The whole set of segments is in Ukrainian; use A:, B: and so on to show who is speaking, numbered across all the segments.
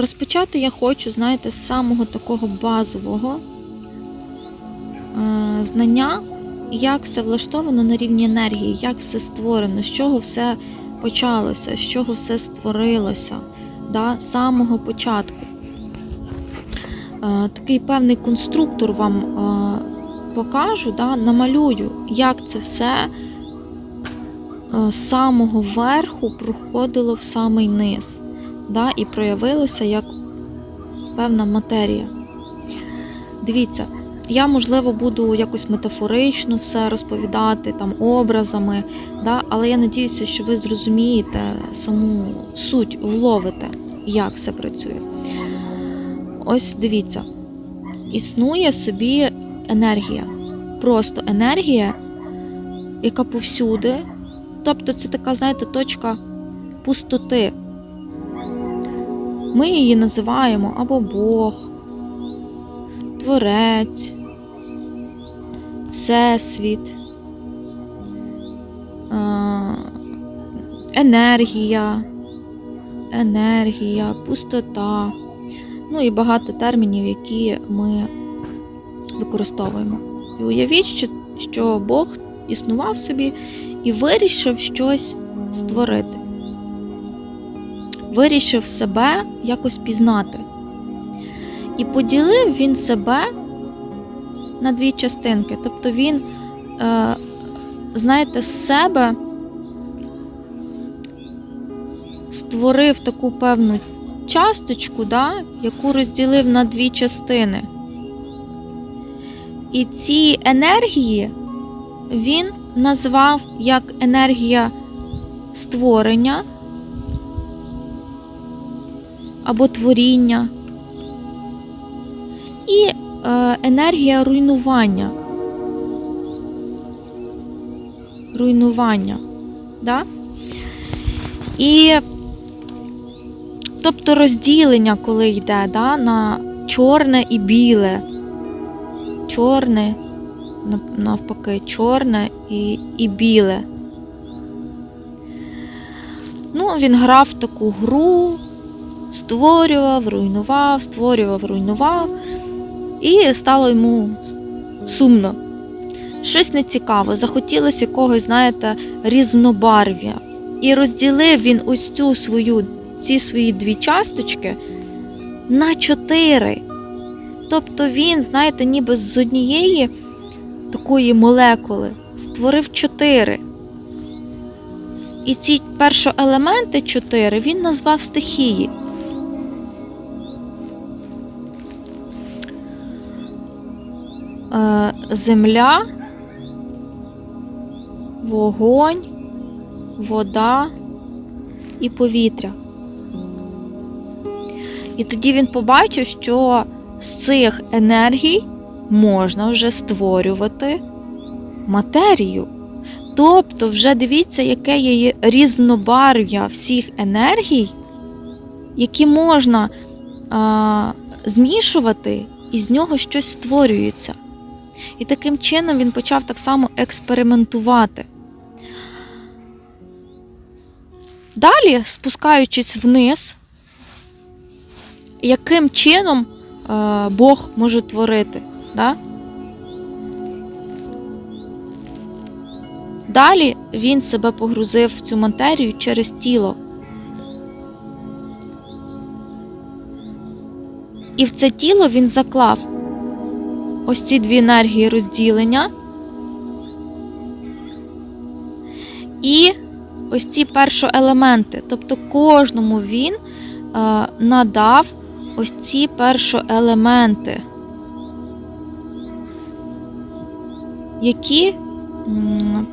A: Розпочати я хочу, знаєте, з самого такого базового е, знання, як все влаштовано на рівні енергії, як все створено, з чого все почалося, з чого все створилося, да, з самого початку. Е, Такий певний конструктор вам е, покажу, да, намалюю, як це все з самого верху проходило в самий низ да, і проявилося як певна матерія. Дивіться, я, можливо, буду якось метафорично все розповідати, там, образами, да, але я надіюся, що ви зрозумієте саму суть, вловите, як все працює. Ось дивіться, існує собі енергія. Просто енергія, яка повсюди. Тобто це така, знаєте, точка пустоти. Ми її називаємо або Бог, Творець, Всесвіт, енергія, енергія, пустота. Ну і багато термінів, які ми використовуємо. І уявіть, що Бог існував собі і вирішив щось створити. Вирішив себе якось пізнати. І поділив він себе на дві частинки. Тобто він, е, знаєте, з себе створив таку певну часточку, да, яку розділив на дві частини. І ці енергії він назвав як енергія створення або творіння і е, енергія руйнування. Руйнування. Да? І тобто розділення, коли йде да, на чорне і біле. Чорне, навпаки, чорне і, і біле. Ну, він грав таку гру, створював, руйнував, створював, руйнував, і стало йому сумно. Щось нецікаве, захотілося якогось, знаєте, різнобарв'я. І розділив він ось цю свою, ці свої дві часточки на чотири. Тобто він, знаєте, ніби з однієї такої молекули створив чотири. І ці першоелементи чотири він назвав стихії. Земля, вогонь, вода і повітря. І тоді він побачив, що з цих енергій можна вже створювати матерію. Тобто, вже дивіться, яке є різнобарв'я всіх енергій, які можна а, змішувати, і з нього щось створюється. І таким чином він почав так само експериментувати. Далі, спускаючись вниз, яким чином е, Бог може творити? Да? Далі він себе погрузив в цю матерію через тіло. І в це тіло він заклав ось ці дві енергії розділення. І ось ці першоелементи. Тобто кожному він е, надав ось ці першоелементи, які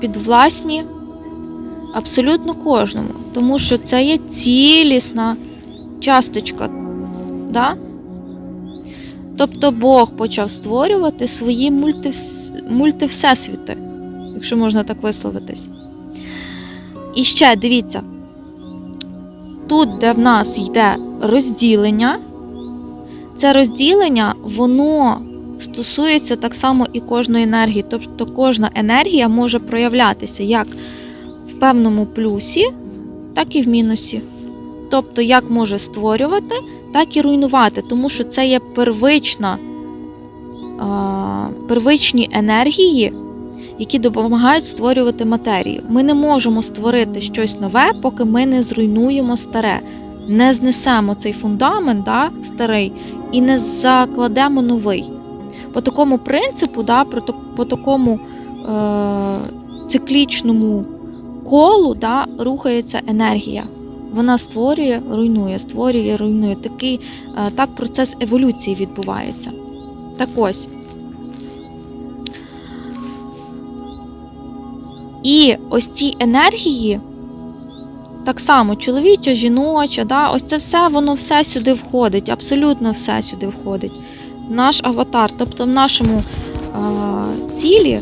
A: підвласні абсолютно кожному, тому що це є цілісна часточка. Да? Тобто Бог почав створювати свої мультивс... мультивсесвіти, якщо можна так висловитись. І ще дивіться, тут, де в нас йде розділення, це розділення, воно стосується так само і кожної енергії. Тобто кожна енергія може проявлятися як в певному плюсі, так і в мінусі. Тобто, як може створювати, так і руйнувати, тому що це є первична, первичні енергії, які допомагають створювати матерію. Ми не можемо створити щось нове, поки ми не зруйнуємо старе, не знесемо цей фундамент да, старий і не закладемо новий. По такому принципу, да, по такому е, циклічному колу да, рухається енергія. Вона створює, руйнує, створює, руйнує. Такий е, так процес еволюції відбувається. Так ось. І ось ці енергії, так само чоловіча, жіноча, да, ось це все, воно все сюди входить, абсолютно все сюди входить. Наш аватар, тобто в нашому а, цілі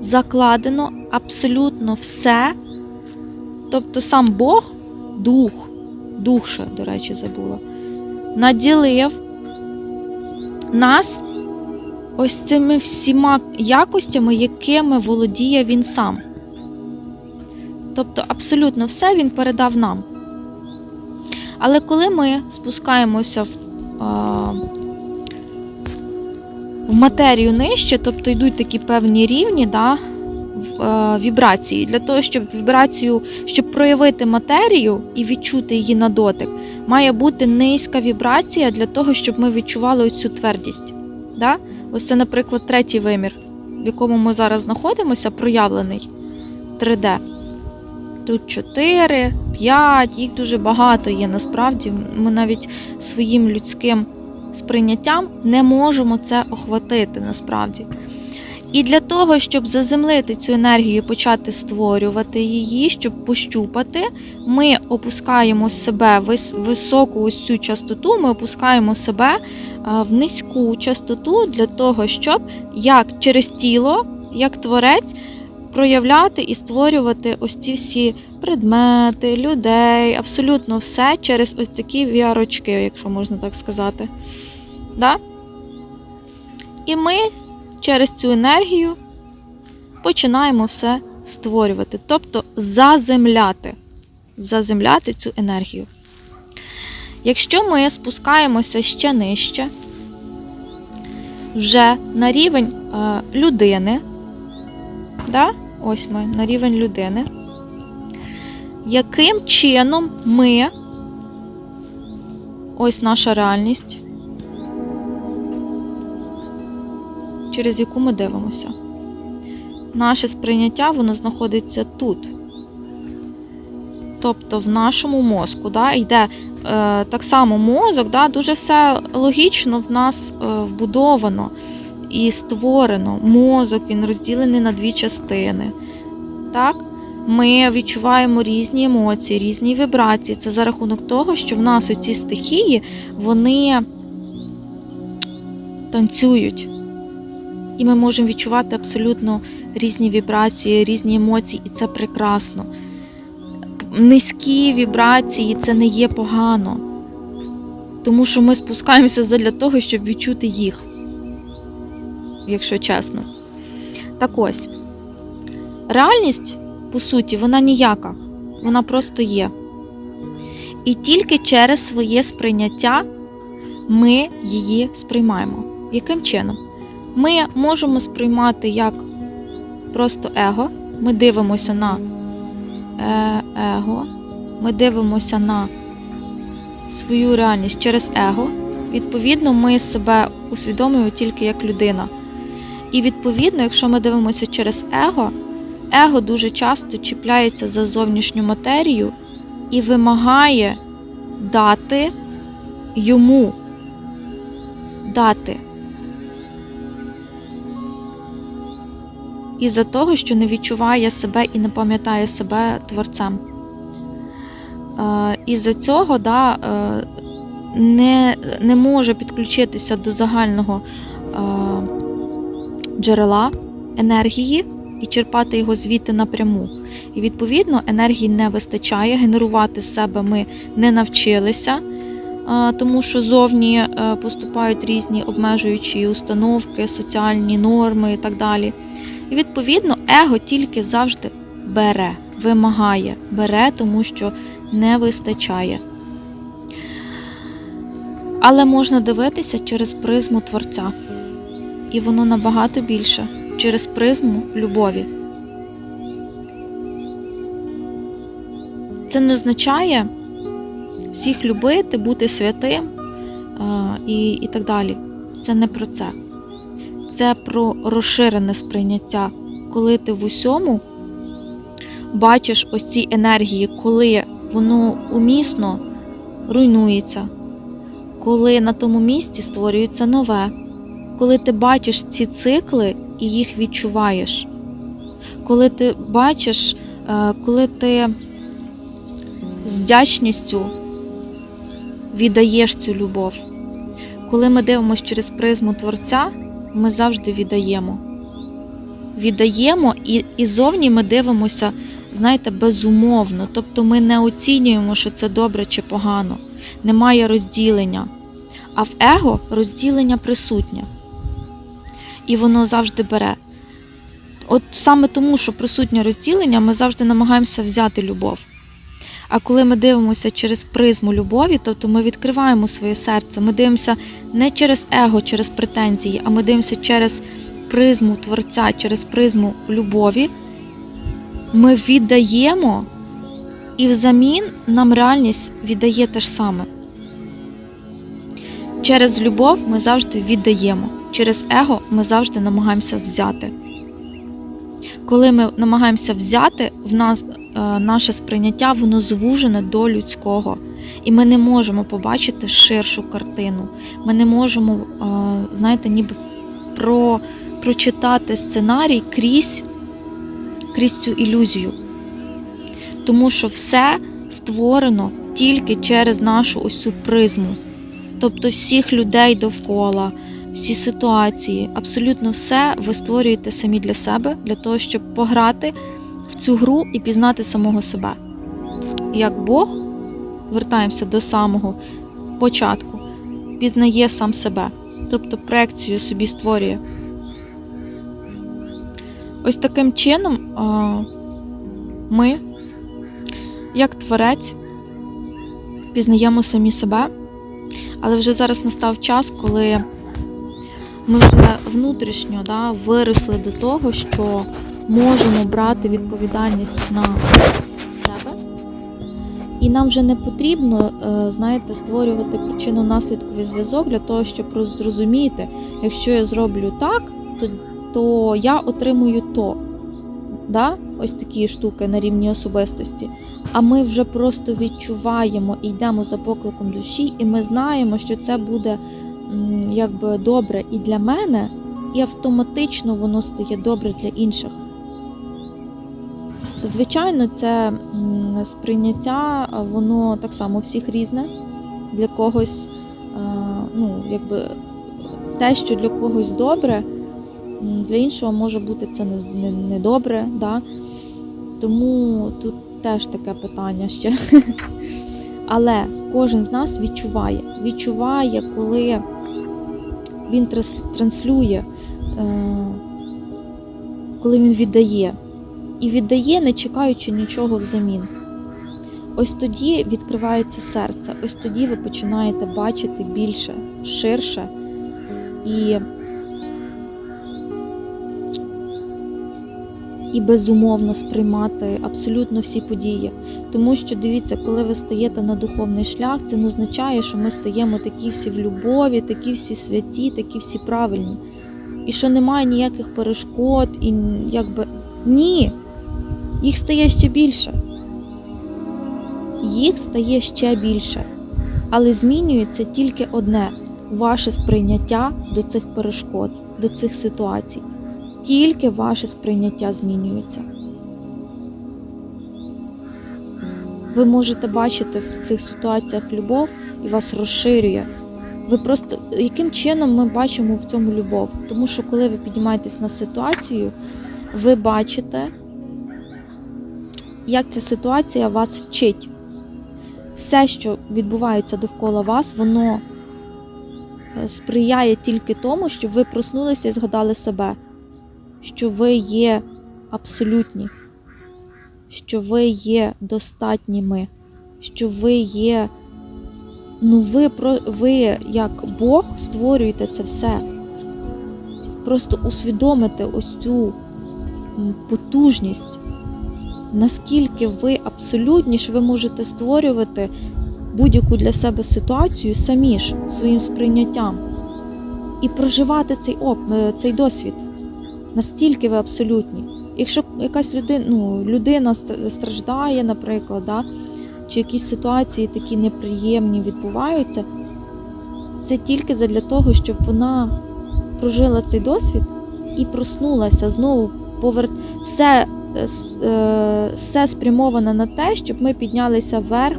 A: закладено абсолютно все. Тобто сам Бог, дух, ще, до речі, забула, наділив нас ось цими всіма якостями, якими володіє він сам. Тобто, абсолютно все він передав нам. Але коли ми спускаємося в, а, в матерію нижче, тобто йдуть такі певні рівні, да, вібрації, для того, щоб вібрацію, щоб проявити матерію і відчути її на дотик, має бути низька вібрація для того, щоб ми відчували цю твердість. Да? Ось це, наприклад, третій вимір, в якому ми зараз знаходимося, проявлений 3D. Тут 4, 5, їх дуже багато є насправді. Ми навіть своїм людським сприйняттям не можемо це охватити насправді. І для того, щоб заземлити цю енергію, почати створювати її, щоб пощупати, ми опускаємо себе вис- високу ось цю частоту, ми опускаємо себе в низьку частоту для того, щоб як через тіло, як творець, проявляти і створювати ось ці всі предмети, людей, абсолютно все через ось такі віарочки, якщо можна так сказати. Да? І ми через цю енергію починаємо все створювати, тобто заземляти, заземляти цю енергію. Якщо ми спускаємося ще нижче, вже на рівень е, людини, да? ось ми на рівень людини, яким чином ми, ось наша реальність, через яку ми дивимося. Наше сприйняття воно знаходиться тут. Тобто в нашому мозку да, йде е, так само мозок, да, дуже все логічно в нас е, вбудовано і створено. Мозок він розділений на дві частини. Так? Ми відчуваємо різні емоції, різні вібрації. Це за рахунок того, що в нас оці стихії вони танцюють. І ми можемо відчувати абсолютно різні вібрації, різні емоції, і це прекрасно. Низькі вібрації це не є погано, тому що ми спускаємося задля того, щоб відчути їх, якщо чесно. Так ось, реальність, по суті, вона ніяка, вона просто є. І тільки через своє сприйняття ми її сприймаємо. Яким чином? Ми можемо сприймати як просто его. Ми дивимося на е- его, ми дивимося на свою реальність через его. Відповідно, ми себе усвідомлюємо тільки як людина. І відповідно, якщо ми дивимося через его, его дуже часто чіпляється за зовнішню матерію і вимагає дати йому дати. Із-за того, що не відчуває себе і не пам'ятає себе творцем. Е, Із-за цього да, е, не, не може підключитися до загального е, джерела енергії і черпати його звідти напряму. І відповідно енергії не вистачає, генерувати себе ми не навчилися, тому що зовні поступають різні обмежуючі установки, соціальні норми і так далі. І відповідно его тільки завжди бере, вимагає, бере, тому що не вистачає. Але можна дивитися через призму Творця. І воно набагато більше через призму любові. Це не означає всіх любити, бути святим і, і так далі. Це не про це. Це про розширене сприйняття, коли ти в усьому бачиш ось ці енергії, коли воно умісно руйнується, коли на тому місці створюється нове, коли ти бачиш ці цикли і їх відчуваєш, коли ти бачиш, е, коли ти з вдячністю віддаєш цю любов. Коли ми дивимося через призму Творця, ми завжди віддаємо. Віддаємо і, і зовні ми дивимося, знаєте, безумовно. Тобто ми не оцінюємо, що це добре чи погано. Немає розділення. А в его розділення присутнє. І воно завжди бере. От саме тому, що присутнє розділення, ми завжди намагаємося взяти любов. А коли ми дивимося через призму любові, тобто ми відкриваємо своє серце, ми дивимося не через его, через претензії, а ми дивимося через призму Творця, через призму любові, ми віддаємо, і взамін нам реальність віддає те ж саме. Через любов ми завжди віддаємо, через его ми завжди намагаємося взяти. Коли ми намагаємося взяти, в нас е, наше сприйняття воно звужене до людського, і ми не можемо побачити ширшу картину. Ми не можемо, е, знаєте, ніби про, прочитати сценарій крізь, крізь цю ілюзію. Тому що все створено тільки через нашу ось цю призму. Тобто всіх людей довкола, всі ситуації, абсолютно все ви створюєте самі для себе, для того, щоб пограти в цю гру і пізнати самого себе. Як Бог, вертаємося до самого початку, пізнає сам себе, тобто проекцію собі створює. Ось таким чином ми, як творець, пізнаємо самі себе, але вже зараз настав час, коли ми вже внутрішньо да, виросли до того, що можемо брати відповідальність на нам вже не потрібно, е, знаєте, створювати причинно-наслідковий зв'язок для того, щоб зрозуміти, якщо я зроблю так, то, то я отримую то. Да? Ось такі штуки на рівні особистості. А ми вже просто відчуваємо і йдемо за покликом душі, і ми знаємо, що це буде якби добре і для мене, і автоматично воно стає добре для інших. Звичайно, це сприйняття, воно так само всіх різне. Для когось, ну, якби те, що для когось добре, для іншого може бути це не добре. Да? Тому тут теж таке питання ще. Але кожен з нас відчуває, відчуває, коли він транслює, коли він віддає. І віддає, не чекаючи нічого взамін. Ось тоді відкривається серце, ось тоді ви починаєте бачити більше, ширше і і безумовно сприймати абсолютно всі події. Тому що дивіться, коли ви стаєте на духовний шлях, це не означає, що ми стаємо такі всі в любові, такі всі святі, такі всі правильні. І що немає ніяких перешкод, і якби ні, їх стає ще більше. Їх стає ще більше. Але змінюється тільки одне ваше сприйняття до цих перешкод, до цих ситуацій тільки ваше сприйняття змінюється. Ви можете бачити в цих ситуаціях любов і вас розширює. Ви просто яким чином ми бачимо в цьому любов? Тому що, коли ви піднімаєтесь на ситуацію, ви бачите, як ця ситуація вас вчить. Все, що відбувається довкола вас, воно е, сприяє тільки тому, щоб ви проснулися і згадали себе що ви є абсолютні, що ви є достатніми, що ви є. Ну, ви ви як Бог створюєте це все. Просто усвідомите ось цю потужність, наскільки ви абсолютні, що ви можете створювати будь-яку для себе ситуацію самі ж своїм сприйняттям і проживати цей оп, е, цей досвід. Настільки ви абсолютні. Якщо якась людина, ну, людина страждає, наприклад, да, чи якісь ситуації такі неприємні відбуваються, це тільки задля того, щоб вона прожила цей досвід і проснулася знову повер... все, все спрямовано на те, щоб ми піднялися вверх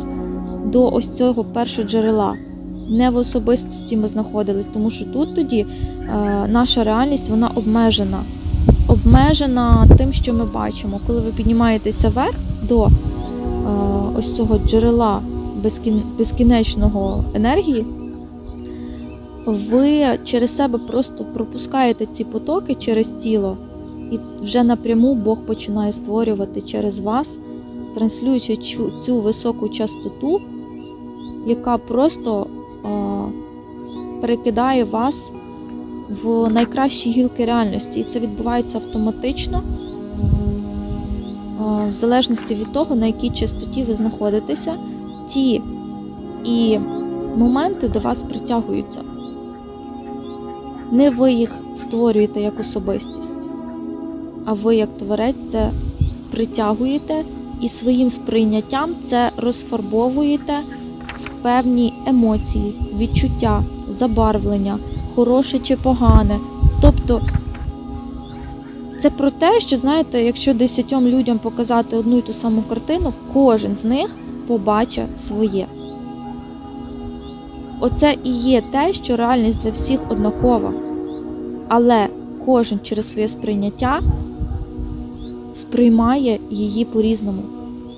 A: до ось цього першого джерела. Не в особистості ми знаходились, тому що тут тоді е, наша реальність вона обмежена. Обмежена тим, що ми бачимо. Коли ви піднімаєтеся вверх до е, ось цього джерела безкінечного енергії, ви через себе просто пропускаєте ці потоки через тіло, і вже напряму Бог починає створювати через вас, транслюючи цю, високу частоту, яка просто е, перекидає вас в найкращі гілки реальності. І це відбувається автоматично, е, в залежності від того, на якій частоті ви знаходитеся, ті і моменти до вас притягуються. Не ви їх створюєте як особистість, а ви, як творець, це притягуєте і своїм сприйняттям це розфарбовуєте в певні емоції, відчуття, забарвлення, хороше чи погане. Тобто це про те, що знаєте, якщо десятьом людям показати одну і ту саму картину, кожен з них побачить своє. Оце і є те, що реальність для всіх однакова. Але кожен через своє сприйняття сприймає її по-різному,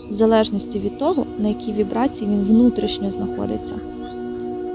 A: в залежності від того, на якій вібрації він внутрішньо знаходиться.